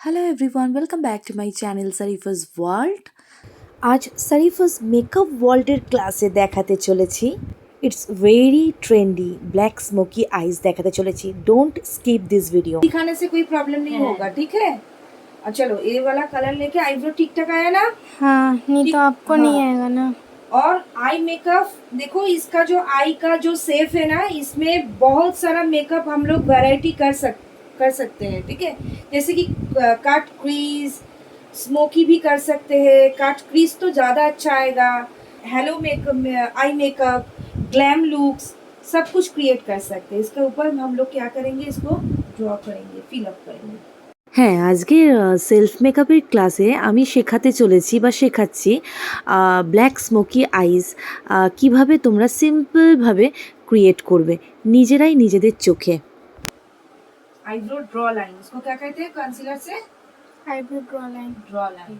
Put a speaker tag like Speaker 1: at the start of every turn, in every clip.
Speaker 1: Hello everyone welcome back to my channel Sarifa's world আজ সারিফাস makeup ওয়ার্ল্ডের ক্লাসে দেখাতে চলেছি it's very trendy black smoky eyes দেখাতে চলেছি ডোন্ট স্কিপ দিস ভিডিও
Speaker 2: दिखाने से कोई प्रॉब्लम नहीं
Speaker 1: हाँ।
Speaker 2: होगा ठीक है और चलो ये वाला कलर लेके आईब्रो ठीक ठाक आया ना
Speaker 3: हाँ नहीं
Speaker 2: ठीक-
Speaker 3: तो आपको नहीं
Speaker 2: हाँ।
Speaker 3: आएगा ना
Speaker 2: और आई मेकअप देखो इसका जो आई का जो सेफ है ना इसमें बहुत सारा मेकअप हम लोग वैरायटी कर सक कर सकते हैं ठीक है जैसे कि कट क्रीज स्मोकी भी कर सकते हैं कट क्रीज तो ज़्यादा अच्छा आएगा hello makeup eye makeup glam looks सब कुछ क्रिएट कर सकते हैं इसके ऊपर हम लोग क्या करेंगे इसको ड्रॉ करेंगे फिल अप करेंगे
Speaker 1: হ্যাঁ আজকের সেলফ মেকআপের ক্লাসে আমি শেখাতে চলেছি বা শেখাচ্ছি ব্ল্যাক স্মোকি আইস কিভাবে তোমরা সিম্পলভাবে ক্রিয়েট করবে নিজেরাই নিজেদের চোখে
Speaker 2: आईब्रो ड्रॉ लाइन इसको क्या कहते हैं कंसीलर से
Speaker 3: eyebrow draw line
Speaker 2: draw line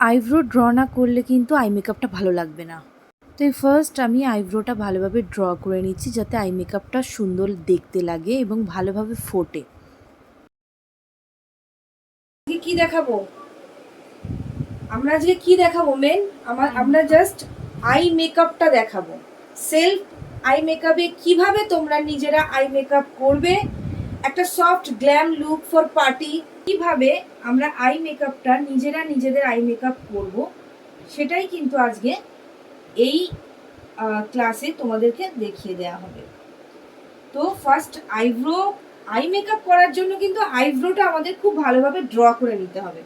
Speaker 1: eyebrow draw না করলে কিন্তু আই মেকআপটা ভালো লাগবে না তো ফার্স্ট আমি আইব্রোটা ভালোভাবে ড্র করে নিচ্ছি যাতে আই মেকআপটা সুন্দর দেখতে লাগে এবং ভালোভাবে ফোটে
Speaker 2: আজকে কি দেখাবো আমরা আজকে কি দেখাবো মেন আমার আমরা জাস্ট আই মেকআপটা দেখাবো সেলফ আই মেকআপে কিভাবে তোমরা নিজেরা আই মেকআপ করবে একটা soft glam look for party কীভাবে আমরা আই মেকআপটা নিজেরা নিজেদের আই মেকআপ করব সেটাই কিন্তু আজকে এই ক্লাসে তোমাদেরকে দেখিয়ে দেওয়া হবে। তো ফার্স্ট আইব্রো আই মেকআপ করার জন্য কিন্তু আইব্রোটা আমাদের খুব ভালোভাবে ড্র করে নিতে হবে।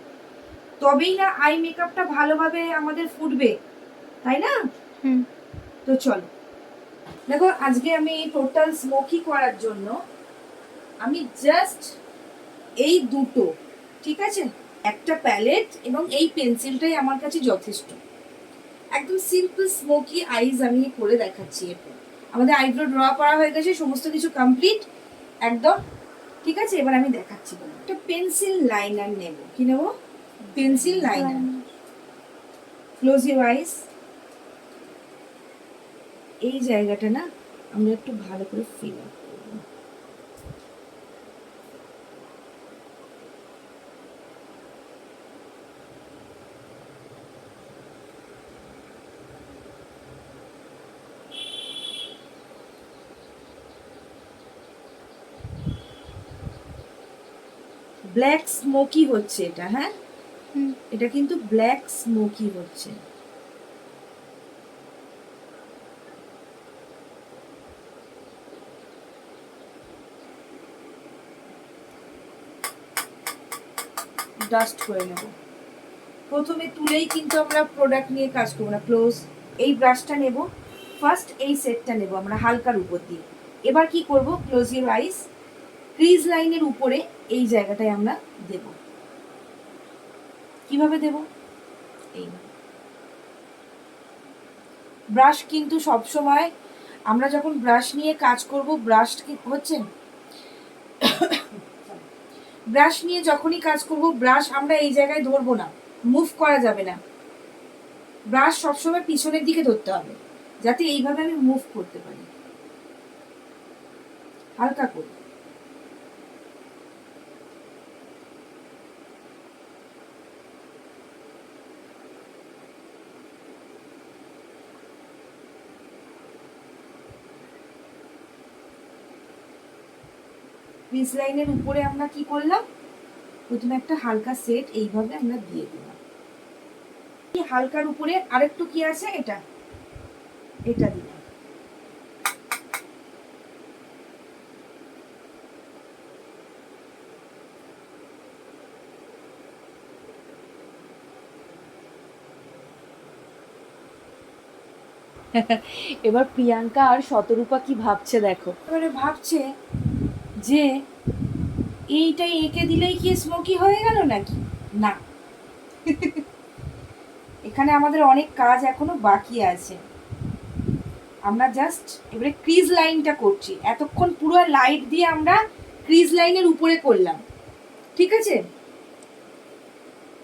Speaker 2: তবেই না আই মেকআপটা ভালোভাবে আমাদের ফুটবে তাই না?
Speaker 3: হুম।
Speaker 2: তো চলো। দেখো আজকে আমি টোটাল স্মোকি করার জন্য আমি জাস্ট এই দুটো, ঠিক আছে? একটা প্যালেট এবং এই পেন্সিলটাই আমার কাছে যথেষ্ট। একদম সিম্পল স্মোকি আইজ আমি করে দেখাচ্ছি এরপর। আমাদের আইব্রো ড্র করা হয়ে গেছে, সমস্ত কিছু কমপ্লিট একদম, ঠিক আছে? এবার আমি দেখাচ্ছি। একটা পেন্সিল লাইনার নেব। কি নেব? Pencil liner close your eyes এই জায়গাটা না, আমরা একটু ভালো করে ফিল আপ করব ব্ল্যাক স্মোকি হচ্ছে এটা হ্যাঁ? এটা কিন্তু ব্ল্যাক স্মোকি হচ্ছে। ডাস্ট করে নেব। প্রথমে তুলেই কিন্তু আমরা প্রোডাক্ট নিয়ে কাজ করব না ক্লোজ এই ব্রাশটা নেব। ফার্স্ট এই সেটটা নেব আমরা হালকার উপর দিয়ে। এবার কি করব? ক্লোজ ইউর আইস ক্রিজ লাইনের উপরে এই জায়গাটায় আমরা দেব। কীভাবে দেব? এই ব্রাশ কিন্তু সব সময় আমরা যখন ব্রাশ নিয়ে কাজ করব, ব্রাশ কি হচ্ছে? ব্রাশ নিয়ে যখনই কাজ করব, ব্রাশ আমরা এই জায়গায় ধরবো না। মুভ করা যাবে না। ব্রাশ সবসময় পিছনের দিকে ধরতে হবে, যাতে এইভাবে আমি মুভ করতে পারি। হালকা করে। ক্রিজ লাইনের উপরে আমরা কি করলাম? প্রথমে একটা হালকা সেট এইভাবে আমরা দিয়ে দিলাম। এই হালকার উপরে আরেকটু কি আছে? এটা। এটা দিলাম।
Speaker 1: এবার প্রিয়াঙ্কা আর শতরূপা কি ভাবছে দেখো?
Speaker 2: এবারে ভাবছে যে এইটাই এঁকে দিলেই কি স্মোকি হয়ে গেল নাকি? না। এখানে আমাদের অনেক কাজ এখনও বাকি আছে। আমরা জাস্ট এবারে ক্রিজ লাইনটা করছি। এতক্ষণ পুরো লাইট দিয়ে আমরা ক্রিজ লাইনের উপরে করলাম। ঠিক আছে?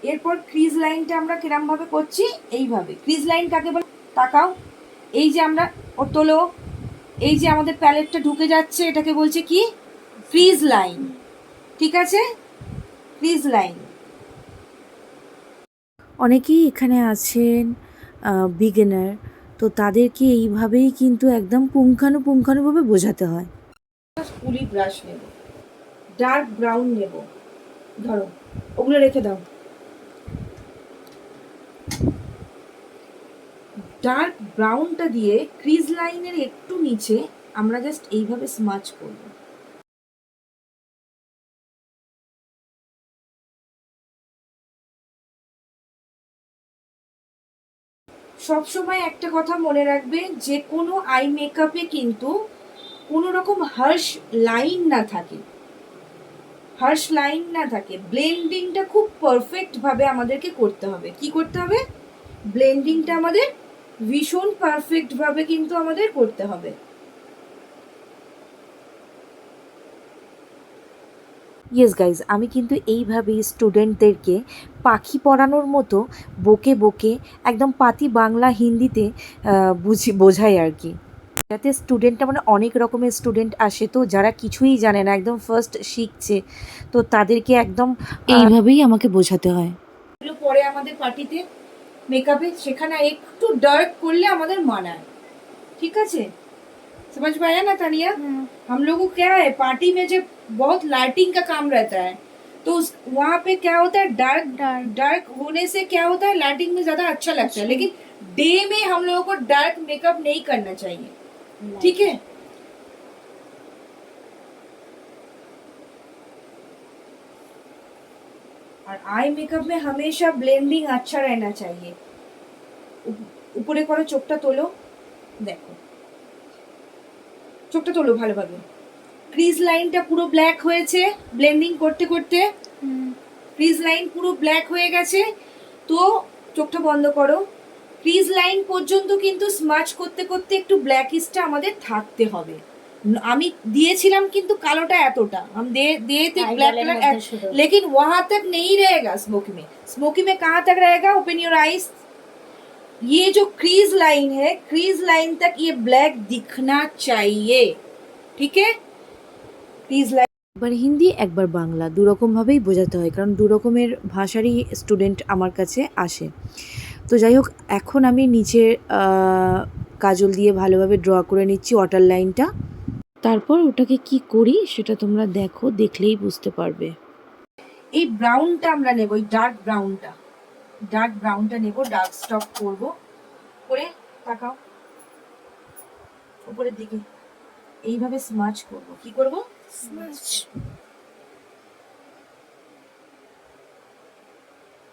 Speaker 2: এরপর ক্রিজ লাইনটা আমরা কিরম ভাবে করছি? এইভাবে। ক্রিজ লাইন কাকে বলে? তাকাও। এই যে আমরা, ও তোলো। এই যে আমাদের প্যালেটটা ঢুকে যাচ্ছে, এটাকে বলছে কি? ফ্রিজ লাইন ঠিক আছে? ক্রিজ লাইন
Speaker 1: অনেকেই এখানে আছেন বিগিনার তো তাদেরকে এইভাবেই কিন্তু একদম পুঙ্খানুপুঙ্খানুভাবে বোঝাতে হয়।
Speaker 2: কুলি ব্রাশ নেব ডার্ক ব্রাউন নেব। ধরো ওগুলো রেখে দাও। ডার্ক ব্রাউনটা দিয়ে ক্রিজ লাইনের একটু নিচে আমরা জাস্ট এইভাবে স্মাচ করব। সবসময় একটা কথা মনে রাখবে, যে কোনো আই মেকআপে কিন্তু কোনো রকম হার্শ লাইন না থাকে। হার্শ লাইন না থাকে। ব্লেন্ডিংটা খুব পারফেক্টভাবে আমাদেরকে করতে হবে। কি করতে হবে? ব্লেন্ডিংটা আমাদের ভীষণ পারফেক্টভাবে কিন্তু আমাদের করতে হবে।
Speaker 1: ইয়েস গাইজ আমি কিন্তু এইভাবেই স্টুডেন্টদেরকে পাখি পড়ানোর মতো বকে বকে একদম পাতি বাংলা হিন্দিতে বুঝি বোঝাই আর কি। যাতে স্টুডেন্টটা মানে অনেক রকমের স্টুডেন্ট আসে তো যারা কিছুই জানে না একদম ফার্স্ট শিখছে তো তাদেরকে একদম এইভাবেই আমাকে বোঝাতে হয়।
Speaker 2: পরে আমাদের পার্টিতে মেকআপে সেখানে একটু ডার্ক করলে আমাদের মানায়। ঠিক আছে? समझ में आया ना तानिया?
Speaker 3: हम्म।
Speaker 2: हम लोगों को क्या है पार्टी में जब बहुत लाइटिंग का काम रहता है तो उस वहाँ पे क्या होता है डार्क
Speaker 3: डार्क।
Speaker 2: होने से क्या होता है लाइटिंग में ज़्यादा अच्छा लगता है। अच्छा। लेकिन डे में हम लोगों को डार्क मेकअप नहीं करना चाहिए। ठीक है? और आई मेकअप में हमेशा ब्लेंडिंग अच्छा रहना चाहिए। ऊपरे करो चोकटा तोलो। देखो। চোখটা তোলো ভালোভাবে ক্রিজ লাইনটা পুরো ব্ল্যাক হয়েছে ব্লেন্ডিং করতে করতে
Speaker 3: हम्म,
Speaker 2: ক্রিজ লাইন পুরো ব্ল্যাক হয়ে গেছে তো চোখটা বন্ধ করো ক্রিজ লাইন পর্যন্ত কিন্তু স্মাচ করতে করতে একটু ব্ল্যাকিশটা আমাদের থাকতে হবে ন- আমি দিয়েছিলাম কিন্তু কালোটা এতটা हम दे दिए थे ब्लैक कलर लेकिन वहां तक नहीं रहेगा स्मोकी में स्मोकी में कहाँ तक रहेगा ओपन योर आईज ये जो क्रीज लाइन है क्रीज लाइन तक ये ब्लैक दिखना चाहिए ठीक है क्रीज लाइन
Speaker 1: একবার হিন্দি একবার বাংলা দুরকমভাবেই বোঝাতে হয় কারণ দু রকমের ভাষারই স্টুডেন্ট আমার কাছে আসে তো যাই হোক এখন আমি নিচের আহ, কাজল দিয়ে ভালোভাবে ড্র করে নিচ্ছি ওয়াটার লাইনটা তারপর ওটাকে কি করি সেটা তোমরা দেখো দেখলেই বুঝতে পারবে
Speaker 2: এই ব্রাউনটা আমরা নেব এই ডার্ক ব্রাউনটা ডার্ক ব্রাউনটা নেব ডার্ক স্টক করব। করে তাকাও। উপরের দিকে। এইভাবে স্মাচ করব। কি করব?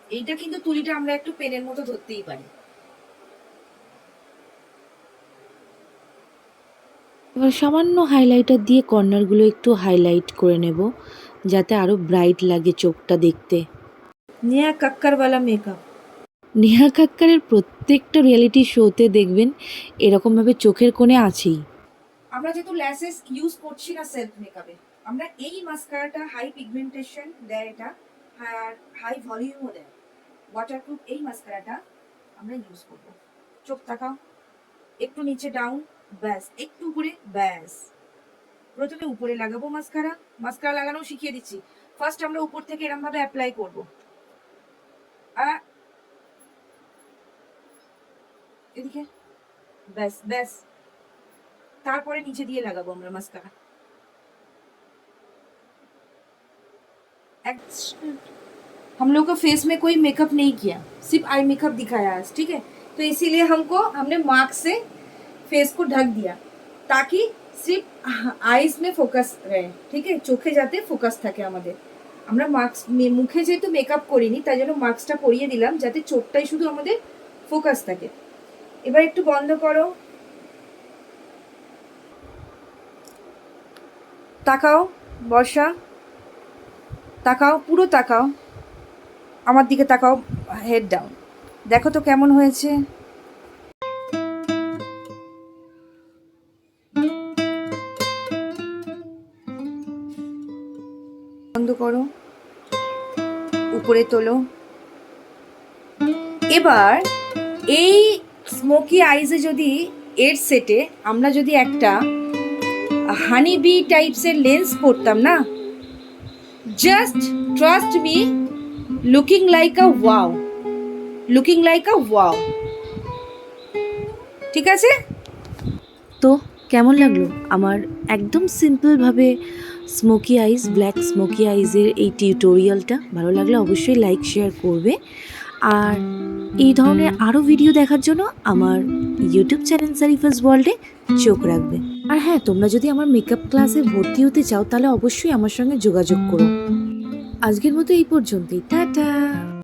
Speaker 2: এইটা কিন্তু তুলিটা আমরা একটু পেনের মতো ধরতেই পারি।
Speaker 1: এবার সামান্য হাইলাইটার দিয়ে কর্নারগুলো একটু হাইলাইট করে নেব যাতে আরও ব্রাইট লাগে চোখটা দেখতে।
Speaker 2: নিয়া কাক্কারওয়ালা মেকআপ
Speaker 1: নেহা কাক্কারের প্রত্যেকটা রিয়েলিটি শোতে দেখবেন এরকমভাবে চোখের কোণে আছেই।
Speaker 2: আমরা যেহেতু ল্যাসেস ইউজ করছি না সেলফ মেকআপে আমরা এই মাস্কারাটা হাই পিগমেন্টেশন দেয় এটা আর হাই ভলিউমও দেয়। ওয়াটারপ্রুফ এই মাস্কারাটা আমরা ইউজ করব। চোখ তাকাও একটু নিচে ডাউন ব্যাস একটু উপরে ব্যাস। প্রথমে উপরে লাগাবো মাস্কারা মাস্কারা লাগানো শিখিয়ে দিচ্ছি। ফার্স্ট আমরা উপর থেকে এরম ভাবে অ্যাপ্লাই করব। এদিকে ব্যাস ব্যাস তারপরে নিচে দিয়ে লাগাবো আমরা মাস্কারা हम लोग का फेस में कोई मेकअप नहीं किया सिर्फ आई मेकअप दिखाया आज ठीक है तो इसीलिए हमको हमने मार्क से फेस को ढक दिया ताकि सिर्फ आईज में फोकस रहे ঠিক আছে চোখে যাতে ফোকাস থাকে আমাদের আমরা মাস্ক মুখে যেহেতু মেকআপ করিনি, তাই জন্য মাস্কটা পরিয়ে দিলাম, যাতে চোখটাই শুধু আমাদের ফোকাস থাকে। এবার একটু বন্ধ করো। তাকাও, বর্ষা। তাকাও, পুরো তাকাও। আমার দিকে তাকাও হেড ডাউন দেখো তো কেমন হয়েছে। বন্ধ করো। উপরে তোলো। এবার এই স্মোকি আইজে যদি এর সেটে আমরা যদি একটা হানি বি টাইপসের লেন্স পরতাম না? Just trust me looking like a wow looking like a wow ঠিক আছে?
Speaker 1: তো কেমন লাগল? আমার একদম সিম্পলভাবে স্মোকি আইস ব্ল্যাক স্মোকি আইজের এই টিউটোরিয়ালটা ভালো লাগলে অবশ্যই লাইক শেয়ার করবে। আর এই ধরনের আরও ভিডিও দেখার জন্য আমার ইউটিউব চ্যানেল সারিফাস ওয়ার্ল্ডে চোখ রাখবে। আর হ্যাঁ তোমরা যদি আমার মেকআপ ক্লাসে ভর্তি হতে চাও, তাহলে অবশ্যই আমার সঙ্গে যোগাযোগ করো। আজকের মতো এই পর্যন্তই। টাটা!